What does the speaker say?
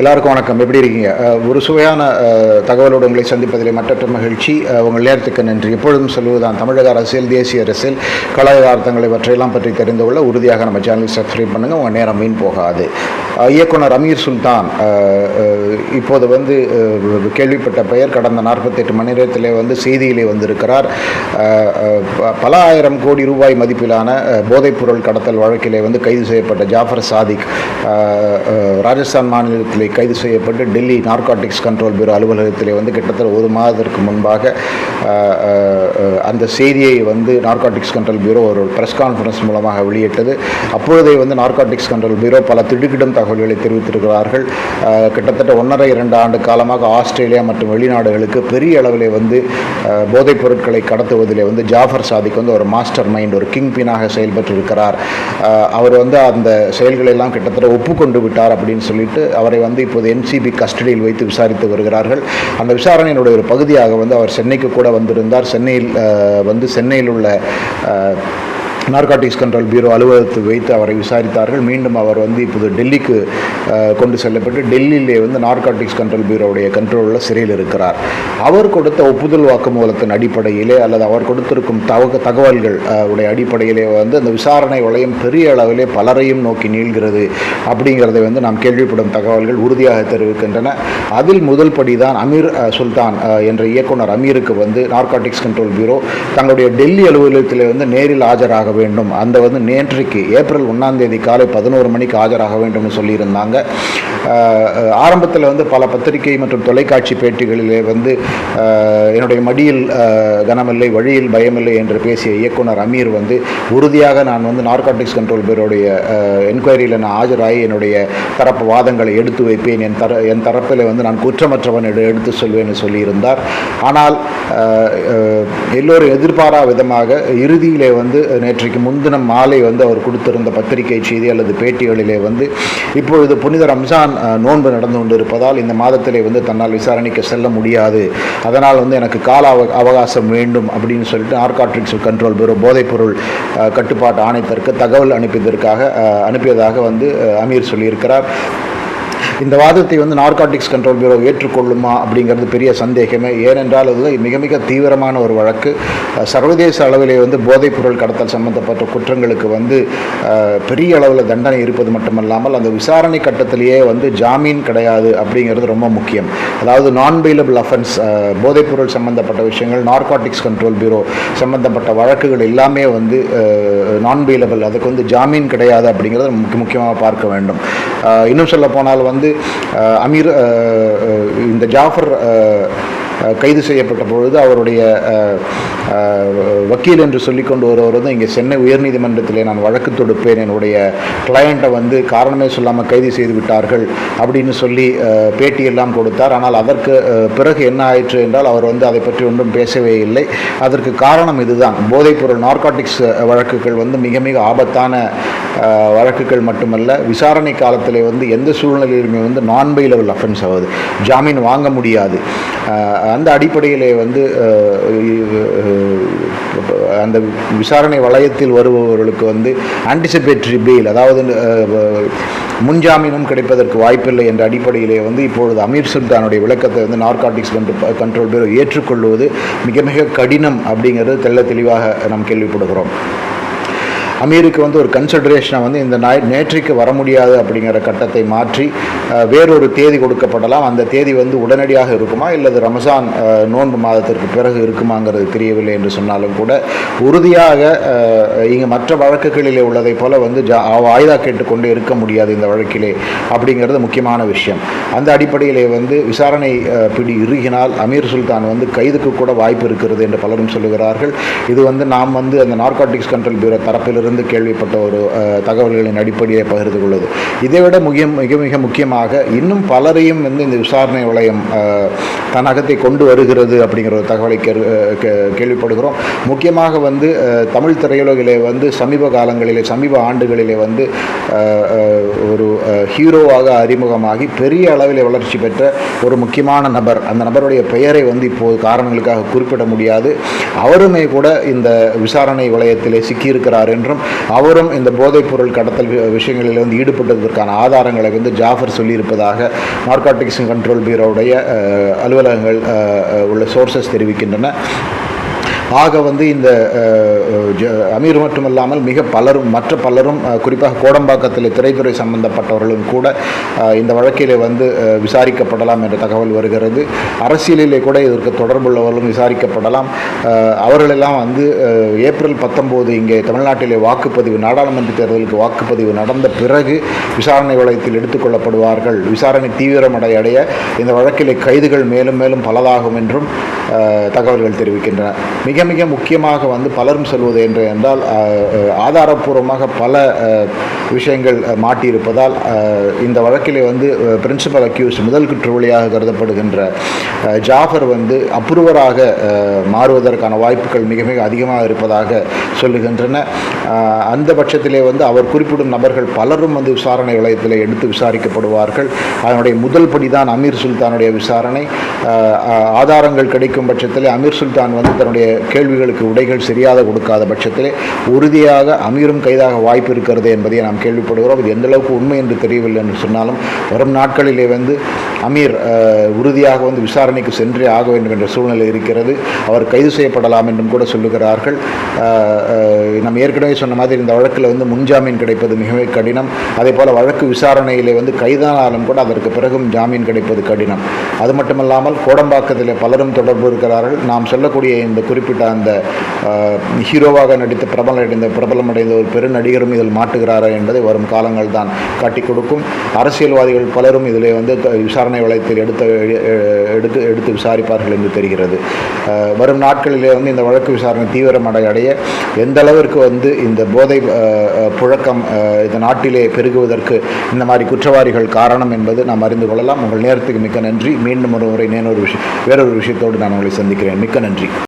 எல்லாருக்கும் வணக்கம். எப்படி இருக்கீங்க? ஒரு சுவையான தகவலோடு உங்களை சந்திப்பதிலே மற்றற்ற மகிழ்ச்சி. உங்கள் நேரத்துக்கு நன்றி. எப்பொழுதும் சொல்வதுதான் தமிழக அரசியல் தேசிய அரசியல் கலாச்சாரத்தங்களை பற்றியெல்லாம் பற்றி தெரிந்து கொள்ள உறுதியாக நம்ம சேனலை சப்ஸ்கிரைப் பண்ணுங்கள் உங்கள் நேரம் வீண் போகாது. இயக்குனர் அமீர் சுல்தான் இப்போது வந்து கேள்விப்பட்ட பெயர் கடந்த நாற்பத்தெட்டு மணி நேரத்திலே வந்து செய்தியிலே வந்திருக்கிறார். ப- பல ஆயிரம் கோடி ரூபாய் மதிப்பிலான போதைப்பொருள் கடத்தல் வழக்கிலே வந்து கைது செய்யப்பட்ட ஜாஃபர் சாதிக் ராஜஸ்தான் மாநிலத்திலே கைது செய்யப்பட்டு டெல்லி நார்காட்டிக்ஸ் கண்ட்ரோல் பியூரோ அலுவலகத்திலே வந்து கிட்டத்தட்ட ஒரு மாதத்திற்கு முன்பாக அந்த செய்தியை வந்து நார்காட்டிக்ஸ் கண்ட்ரோல் பியூரோ ஒரு ப்ரெஸ் கான்ஃபரன்ஸ் மூலமாக வெளியிட்டது. அப்பொழுதே வந்து நார்காட்டிக்ஸ் கண்ட்ரோல் பியூரோ பல திடுக்கிடும் தகவல்களை தெரிவித்திருக்கிறார்கள். கிட்டத்தட்ட ஒன்றரை இரண்டு ஆண்டு காலமாக ஆஸ்திரேலியா மற்றும் வெளிநாடுகளுக்கு பெரிய அளவிலே வந்து போதைப் பொருட்களை கடத்துவதிலே வந்து ஜாஃபர் சாதிக் வந்து ஒரு மாஸ்டர் மைண்ட் ஒரு கிங் பினாக செயல்பட்டிருக்கிறார். அவர் வந்து அந்த செயல்களை எல்லாம் கிட்டத்தட்ட ஒப்புக்கொண்டு விட்டார் அப்படின்னு சொல்லிட்டு அவரை வந்து இப்போது என்சிபி கஸ்டடியில் வைத்து விசாரித்து வருகிறார்கள். அந்த விசாரணையினுடைய ஒரு பகுதியாக வந்து அவர் சென்னைக்கு கூட வந்திருந்தார். சென்னையில் வந்து சென்னையில் உள்ள நார்காட்டிக்ஸ் கண்ட்ரோல் பியூரோ அலுவலகத்தில் வைத்து அவரை விசாரித்தார்கள். மீண்டும் அவர் வந்து இப்போது டெல்லிக்கு கொண்டு செல்லப்பட்டு டெல்லியிலே வந்து நார்காட்டிக்ஸ் கண்ட்ரோல் பியூரோவுடைய கண்ட்ரோலில் சிறையில் இருக்கிறார். அவர் கொடுத்த ஒப்புதல் வாக்குமூலத்தின் அடிப்படையிலே அல்லது அவர் கொடுத்திருக்கும் தவக தகவல்கள் உடைய அடிப்படையிலே வந்து அந்த விசாரணை வளையம் பெரிய அளவிலே பலரையும் நோக்கி நீள்கிறது அப்படிங்கிறதை வந்து நாம் கேள்விப்படும் தகவல்கள் உறுதியாக தெரிவிக்கின்றன. அதில் முதல் படிதான் அமீர் சுல்தான் என்ற இயக்குனர் அமீருக்கு வந்து நார்காட்டிக்ஸ் கண்ட்ரோல் பியூரோ தங்களுடைய டெல்லி அலுவலகத்தில் வந்து நேரில் ஆஜராக வேண்டும். அந்த வந்து நேற்றைக்கு ஏப்ரல் ஒன்றாம் தேதி காலை பதினோரு மணிக்கு ஆஜராக வேண்டும்னு சொல்லியிருந்தாங்க. ஆரம்பத்தில் வந்து பல பத்திரிகை மற்றும் தொலைக்காட்சி பேட்டிகளிலே வந்து என்னுடைய மடியில் கனமில்லை வழியில் பயமில்லை என்று பேசிய இயக்குனர் அமீர் வந்து உறுதியாக நான் வந்து நார்காட்டிக்ஸ் கண்ட்ரோல் பியூரோடைய என்கொயரியில் நான் ஆஜராகி என்னுடைய தரப்பு வாதங்களை எடுத்து வைப்பேன். என் தர என் தரப்பில் வந்து நான் குற்றமற்றவன் எடு எடுத்து சொல்வேன்னு சொல்லியிருந்தார். ஆனால் எல்லோரும் எதிர்பாரா விதமாக இறுதியிலே வந்து நேற்று நேற்றைக்கு முன்தினம் மாலை வந்து அவர் கொடுத்திருந்த பத்திரிகை செய்தி அல்லது பேட்டிகளிலே வந்து இப்பொழுது புனித ரம்ஜான் நோன்பு நடந்து கொண்டிருப்பதால் இந்த மாதத்திலே வந்து தன்னால் விசாரணைக்கு செல்ல முடியாது. அதனால் வந்து எனக்கு கால அவ அவகாசம் வேண்டும் அப்படின்னு சொல்லிட்டு நார்காட்ரிக்ஸ் கண்ட்ரோல் பியூரோ போதைப்பொருள் கட்டுப்பாட்டு ஆணையத்திற்கு தகவல் அனுப்பியதற்காக அனுப்பியதாக வந்து அமீர் சொல்லியிருக்கிறார். இந்த வாதத்தை வந்து நார்காட்டிக்ஸ் கண்ட்ரோல் பியூரோ ஏற்றுக்கொள்ளுமா அப்படிங்கிறது பெரிய சந்தேகமே. ஏனென்றால் அது மிக மிக தீவிரமான ஒரு வழக்கு. சர்வதேச அளவிலே வந்து போதைப்பொருள் கடத்தல் சம்பந்தப்பட்ட குற்றங்களுக்கு வந்து பெரிய அளவில் தண்டனை இருப்பது மட்டுமல்லாமல் அந்த விசாரணை கட்டத்திலேயே வந்து ஜாமீன் கிடையாது அப்படிங்கிறது ரொம்ப முக்கியம். அதாவது நான் பெயிலபிள் அஃபென்ஸ் போதைப்பொருள் சம்பந்தப்பட்ட விஷயங்கள் நார்காட்டிக்ஸ் கண்ட்ரோல் பியூரோ சம்பந்தப்பட்ட வழக்குகள் எல்லாமே வந்து நான் பெயிலபிள் அதுக்கு வந்து ஜாமீன் கிடையாது அப்படிங்கிறத முக்கிய முக்கியமாக பார்க்க வேண்டும். இன்னும் சொல்ல போனால் வந்து வந்து அமீர் இந்த ஜாஃபர் கைது செய்யப்பட்ட பொழுது அவருடைய வக்கீல் என்று சொல்லிக்கொண்டு வருவர் வந்து இங்கே சென்னை உயர்நீதிமன்றத்திலே நான் வழக்கு தொடுப்பேன். என்னுடைய கிளையண்ட்டை வந்து காரணமே சொல்லாமல் கைது செய்து விட்டார்கள் அப்படின்னு சொல்லி பேட்டியெல்லாம் கொடுத்தார். ஆனால் அதற்கு பிறகு என்ன ஆயிற்று என்றால் அவர் வந்து அதை பற்றி ஒன்றும் பேசவே இல்லை. அதற்கு காரணம் இதுதான். போதைப்பொருள் நார்காட்டிக்ஸ் வழக்குகள் வந்து மிக மிக ஆபத்தான வழக்குகள் மட்டுமல்ல விசாரணை காலத்திலே வந்து எந்த சூழ்நிலையிலுமே வந்து நான் பெயிலபிள் அஃபென்ஸ் ஆகுது. ஜாமீன் வாங்க முடியாது. அந்த அடிப்படையிலே வந்து அந்த விசாரணை வளையத்தில் வருபவர்களுக்கு வந்து ஆன்டிசிபேட்டரி பெயில் அதாவது முன்ஜாமீனும் கிடைப்பதற்கு வாய்ப்பில்லை என்ற அடிப்படையிலே வந்து இப்பொழுது அமீர் சுல்தானுடைய விளக்கத்தை வந்து நார்காட்டிக்ஸ் கண்ட்ரோல் பியூரோ ஏற்றுக்கொள்வது மிக மிக கடினம் அப்படிங்கிறது தெள்ள தெளிவாக நாம் கேள்விப்படுகிறோம். அமீருக்கு வந்து ஒரு கன்சிடரேஷனை வந்து இந்த நாய் நேற்றைக்கு வர முடியாது அப்படிங்கிற கட்டத்தை மாற்றி வேறொரு தேதி கொடுக்கப்படலாம். அந்த தேதி வந்து உடனடியாக இருக்குமா? இல்லது ரமசான் நோன்பு மாதத்திற்கு பிறகு இருக்குமாங்கிறது தெரியவில்லை என்று சொன்னாலும் கூட உறுதியாக இங்கே மற்ற வழக்குகளிலே உள்ளதைப் போல வந்து ஜா வாய்தா கேட்டுக்கொண்டு இருக்க முடியாது இந்த வழக்கிலே அப்படிங்கிறது முக்கியமான விஷயம். அந்த அடிப்படையிலே வந்து விசாரணை பிடி இறுகினால் அமீர் சுல்தான் வந்து கைதுக்கு கூட வாய்ப்பு இருக்கிறது என்று பலரும் சொல்லுகிறார்கள். இது வந்து நாம் வந்து அந்த நார்காட்டிக்ஸ் கண்ட்ரோல் பியூரோ தரப்பிலிருந்து கேள்விப்பட்ட ஒரு தகவல்களின் அடிப்படையை பகிர்ந்து கொள்வது. இதைவிட மிக மிக மிக முக்கியமாக இன்னும் பலரையும் வந்து இந்த விசாரணை வளையம் தன் அகத்தை கொண்டு வருகிறது அப்படிங்கிற ஒரு தகவலை கேள்விப்படுகிறோம். முக்கியமாக வந்து தமிழ் திரையுலகிலே வந்து சமீப காலங்களிலே சமீப ஆண்டுகளிலே வந்து ஒரு ஹீரோவாக அறிமுகமாகி பெரிய அளவில் வளர்ச்சி பெற்ற ஒரு முக்கியமான நபர். அந்த நபருடைய பெயரை வந்து இப்போது காரணங்களுக்காக குறிப்பிட முடியாது. அவருமே கூட இந்த விசாரணை வளையத்திலே சிக்கியிருக்கிறார் என்றும் என்றும் அவரும் இந்த போதைப் பொருள் கடத்தல் விஷயங்களில் வந்து ஈடுபட்டதற்கான ஆதாரங்களை வந்து ஜாஃபர் சொல்லியிருப்பதாக நார்காட்டிக்ஸ் கண்ட்ரோல் பியூரோவுடைய அலுவலகங்கள் உள்ள சோர்சஸ் தெரிவிக்கின்றன. ஆக வந்து இந்த ஜ- அமீர் மட்டுமல்லாமல் மிக பலரும் மற்ற பலரும் குறிப்பாக கோடம்பாக்கத்தில் திரைத்துறை சம்பந்தப்பட்டவர்களும் கூட இந்த வழக்கிலே வந்து விசாரிக்கப்படலாம் என்ற தகவல் வருகிறது. அரசியலிலே கூட இதற்கு தொடர்புள்ளவர்களும் விசாரிக்கப்படலாம். அவர்களெல்லாம் வந்து ஏப்ரல் பத்தொம்போது இங்கே தமிழ்நாட்டிலே வாக்குப்பதிவு நாடாளுமன்ற தேர்தலுக்கு வாக்குப்பதிவு நடந்த பிறகு விசாரணை வளையத்தில் எடுத்துக்கொள்ளப்படுவார்கள் விசாரணை தீவிரமடையடைய இந்த வழக்கிலே கைதுகள் மேலும் மேலும் பலதாகும் என்றும் தகவல்கள் தெரிவிக்கின்றன. மிக மிக முக்கியமாக வந்து பலரும் சொல்வது என்று என்றால் ஆதாரப்பூர்வமாக பல விஷயங்கள் மாட்டியிருப்பதால் இந்த வழக்கிலே வந்து பிரின்சிபல் அக்யூஸ் முதல் குற்றவாளியாக கருதப்படுகின்ற ஜாஃபர் வந்து அப்ரூவராக மாறுவதற்கான வாய்ப்புகள் மிக மிக அதிகமாக இருப்பதாக சொல்லுகின்றன. அந்த பட்சத்திலே வந்து அவர் குறிப்பிடும் நபர்கள் பலரும் வந்து விசாரணை வளையத்தில் எடுத்து விசாரிக்கப்படுவார்கள். அதனுடைய முதல் படி தான் அமீர் சுல்தானுடைய விசாரணை. ஆதாரங்கள் கிடைக்கும் பட்சத்தில் அமீர் சுல்தான் வந்து தன்னுடைய கேள்விகளுக்கு உடைகள் சரியாக கொடுக்காத பட்சத்திலே உறுதியாக அமீரும் கைதாக வாய்ப்பு இருக்கிறது என்பதை நாம் கேள்விப்படுகிறோம். இது எந்த அளவுக்கு உண்மை என்று தெரியவில்லை என்று சொன்னாலும் வரும் நாட்களிலே வந்து அமீர் உறுதியாக வந்து விசாரணைக்கு சென்றே ஆக வேண்டும் என்ற சூழ்நிலை இருக்கிறது. அவர் கைது செய்யப்படலாம் என்றும் கூட சொல்லுகிறார்கள். நம்ம ஏற்கனவே சொன்ன மாதிரி இந்த வழக்கில் வந்து முன்ஜாமீன் கிடைப்பது மிகவே கடினம். அதே போல் வழக்கு விசாரணையிலே வந்து கைதானாலும் கூட அதற்கு பிறகும் ஜாமீன் கிடைப்பது கடினம். அது மட்டுமல்லாமல் கோடம்பாக்கத்தில் பலரும் தொடர்பு இருக்கிறார்கள். நாம் சொல்லக்கூடிய இந்த குறிப்பிட்ட அந்த ஹீரோவாக நடித்த பிரபலம் அடைந்த பிரபலம் அடைந்த ஒரு பெருநடிகரும் இதில் மாட்டுகிறாரா என்பதை வரும் காலங்கள் தான் காட்டி கொடுக்கும். அரசியல்வாதிகள் பலரும் இதில் வந்து விசாரணை விசாரணை வளையத்தில் எடுத்து எடுத்து எடுத்து விசாரிப்பார்கள் என்று தெரிகிறது. வரும் நாட்களிலே வந்து இந்த வழக்கு விசாரணை தீவிரமடை எந்த அளவிற்கு வந்து இந்த போதை புழக்கம் இந்த நாட்டிலே பெருகுவதற்கு இந்த மாதிரி குற்றவாளிகள் காரணம் என்பது நாம் அறிந்து கொள்ளலாம். உங்கள் நேரத்துக்கு மிக்க நன்றி. மீண்டும் ஒரு முறை நேனொரு விஷயம் வேறொரு விஷயத்தோடு நான் உங்களை சந்திக்கிறேன். மிக்க நன்றி.